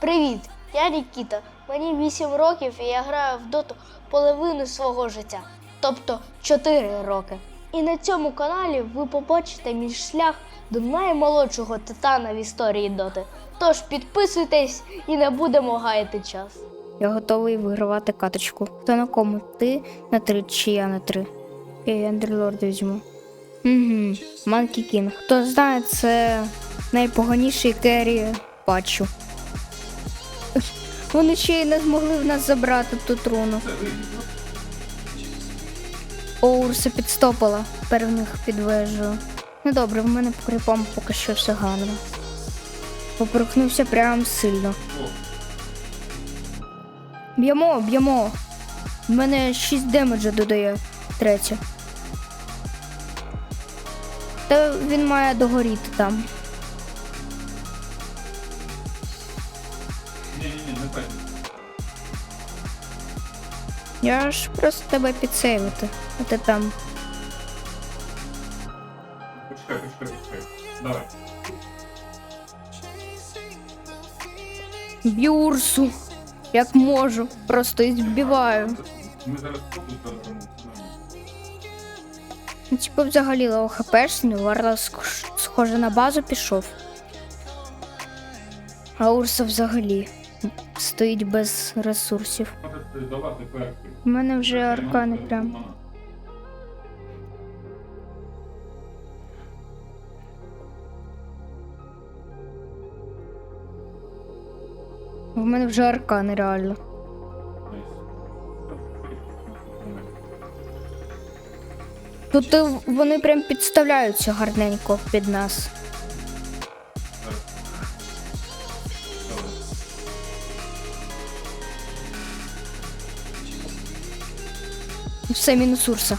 Привіт, я Нікіта. Мені 8 років і я граю в доту половину свого життя, тобто 4 роки. І на цьому каналі ви побачите мій шлях до наймолодшого титана в історії доти. Тож підписуйтесь і не будемо гаяти час. Я готовий вигравати каточку. Хто на кому? Ти на три чи я на три? Я Ендерлорд візьму. Угу. Манкі Кінг. Хто знає, це найпоганіший керрі патчу. Вони ще й не змогли в нас забрати ту труну. О, Урса підстопила. Тепер в них під вежею. Ну добре, в мене по кріпам поки що все гарно. Поперхнувся прям сильно. Б'ємо, б'ємо. В мене 6 демеджа додає третє. Та він має догоріти там. Я ж просто тебе підсейвити. А ти там. Почекай, почекай, почекай. Давай. Б'ю Урсу. Як можу. Просто і збиваю. Ми зараз додамо. Ну, типу, взагалі лоу хпшний, Варла сх- схоже на базу пішов. А Урса взагалі стоїть без ресурсів. У мене вже аркани прям. В мене вже аркани реально. Тут вони прям підставляються гарненько під нас. Все, мінус Урса.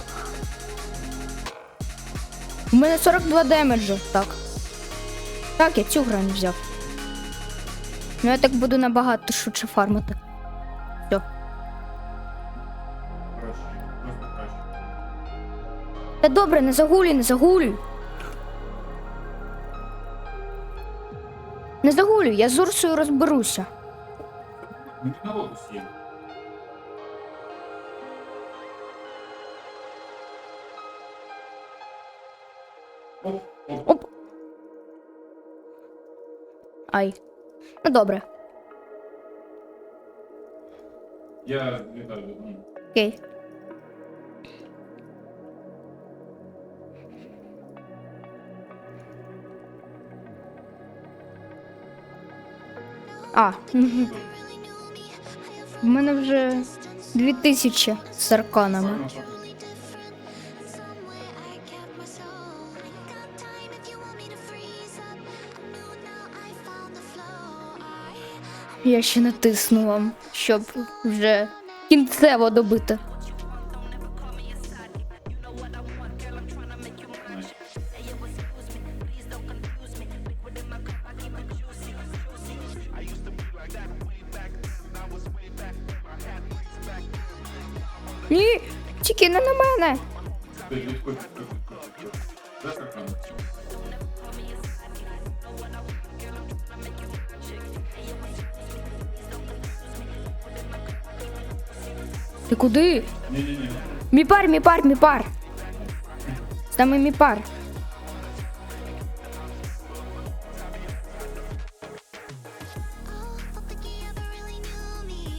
У мене 42 демеджу. Так. Так, я цю грань взяв. Ну я так буду набагато швидше фармити. Все. Та добре, не загулюй, не загулюй. Не загулюй, я з Урсою розберуся. Мені на лотус є. Оп. Ай. Ну добре, Я вітаю. ну, окей. А, в мене вже 2000 з арканами. Я ще натисну вам, щоб вже кінцево добити. Ні, тільки не на мене. Ти куди? Ні-ні-ні. Міпар, міпар, міпар. Саме міпар.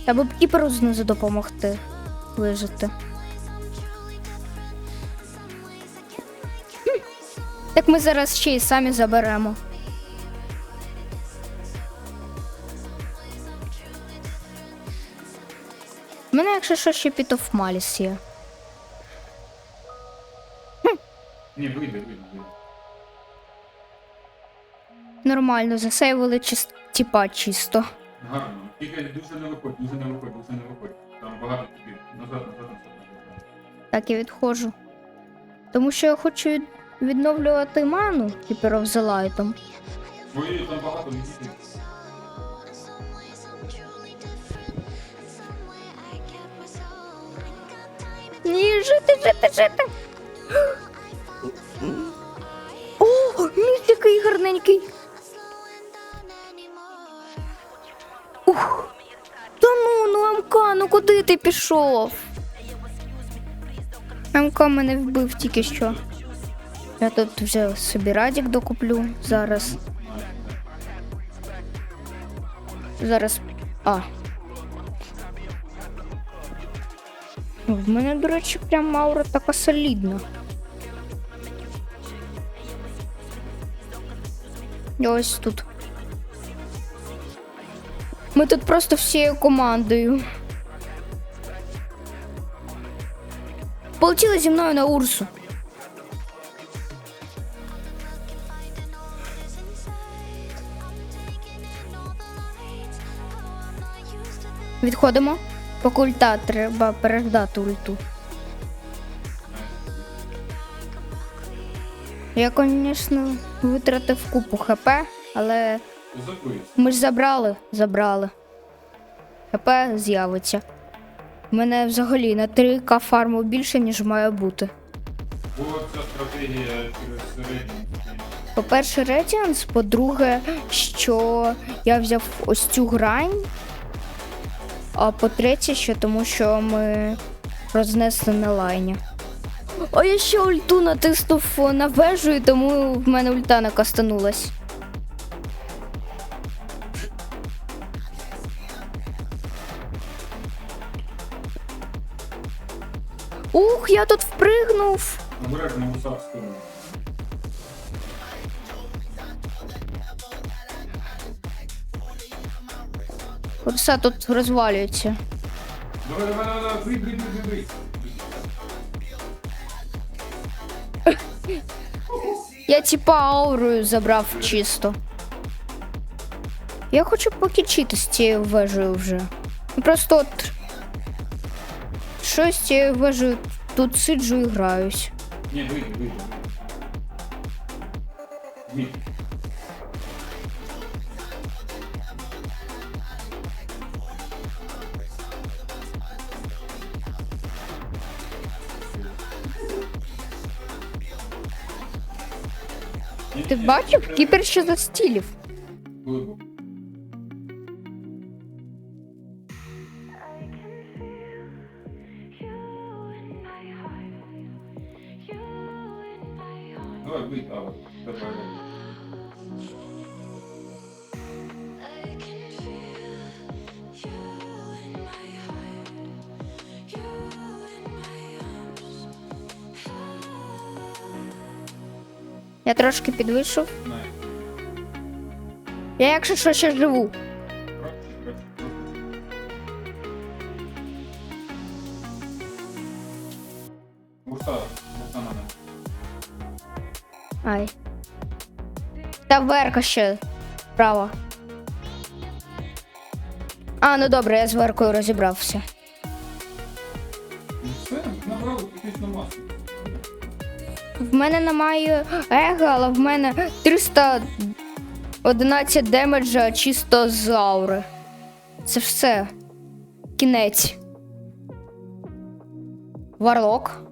Та б і знизу допомогти вижити. Так ми зараз ще й самі заберемо. Мене, якщо що, ще Pit of Malice є. Ні, вийде, вийде, вийде. Нормально, засейвили чис... тіпа чисто. Гарно. Тільки дуже не виходь, дуже не виходь, дуже не виходь. Там багато тобі. Назад, назад, назад. Так я відходжу. Тому що я хочу від- відновлювати ману Keeper of the Light. Ой, там багато відійти. Ні, жити, жити, жити. О, міст який гарненький. Ух. Та ну, ну МК, ну куди ти пішов? МК мене вбив тільки що. Я тут вже собі радік докуплю зараз. Зараз. А. В мене, до речі, прям аура така солідна. Ось тут. Ми тут просто всією командою. Полетіли зі мною на Урсу. Відходимо. Поки ульта треба переждати ульту. Я, звісно, витратив купу ХП, але ми ж забрали, забрали. ХП з'явиться. У мене взагалі на 3К фарму більше, ніж має бути. По-перше, Редіанс, по-друге, що я взяв ось цю грань. А по-третє, що тому що ми рознесли на лайні. А я ще ульту натиснув на вежу, і тому в мене ульта не кастанулась. Ух, я тут впригнув. Обережно гуса в Все тут розвалюється. Давай, давай, давай, давай, бий, бий, бий, бий. Я типа аурою забрав чисто. Я хочу покінчити з цією вежею вже. Ну, Просто от. Щось з цією вежею тут сиджу і граюсь. Ні, вийди, вийди. Ти бачив? Кіпер ще застілів. Давай, бий, Давай. Я трошки підвищив. Знаю. Я якщо що ще живу. На мене. Ай. Та верка ще справа. А, ну добре, я з веркою розібрався. Мене немає ега, але в мене 311 демеджа чисто з аури. Це все. Кінець. Варлок.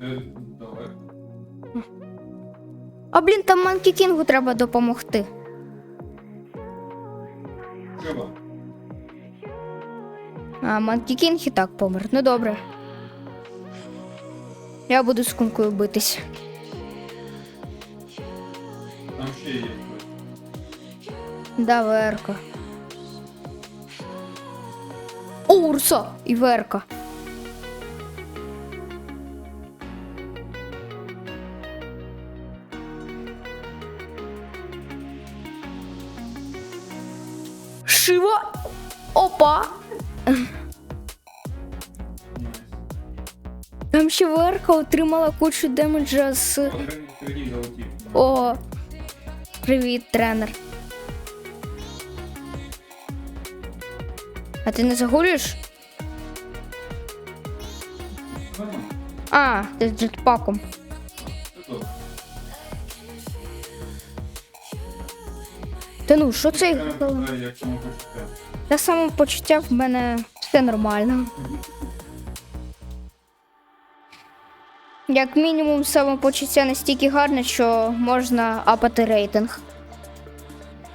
Це. А блін, там Манкі Кінгу треба допомогти. Треба. А Манкі Кінг і так помер. Ну добре. Я буду з кункою битись. Там ще є. Да, Верка. О, Урса і Верка. Шива. Опа. Там ще отримала кучу демеджа з. О, привіт, тренер. А ти не загулюєш? А, ти з джетпаком. Та ну, що це? Та самопочуття в мене все нормально. Як мінімум, самопочуття настільки гарне, що можна апати рейтинг.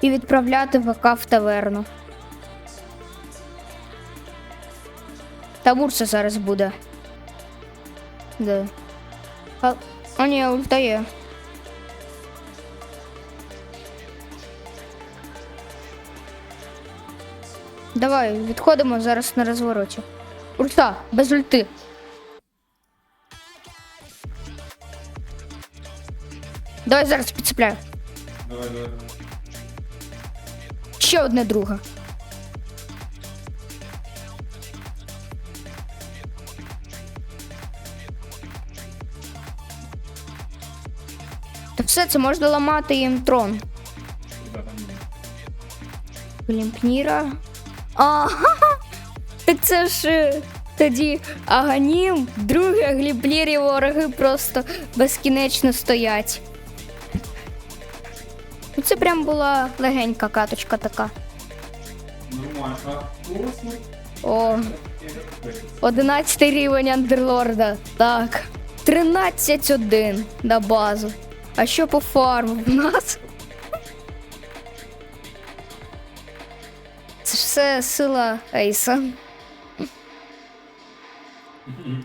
і відправляти ВК в таверну. Табурса зараз буде. Де? А, а ні, ульта є. Давай, відходимо зараз на розвороті. Ульта, без ульти. Давай зараз підцепляю. Давай, давай. Ще одне друге. Та все це можна ламати їм трон. Куди там є? Глімпніра. А, так це ж е, тоді Аганім, друге глімплірі вороги просто безкінечно стоять це прям була легенька каточка така. О, 11 рівень андерлорда. Так. 13-1 на базу. А що по фарму в нас? Це ж все сила Ейса.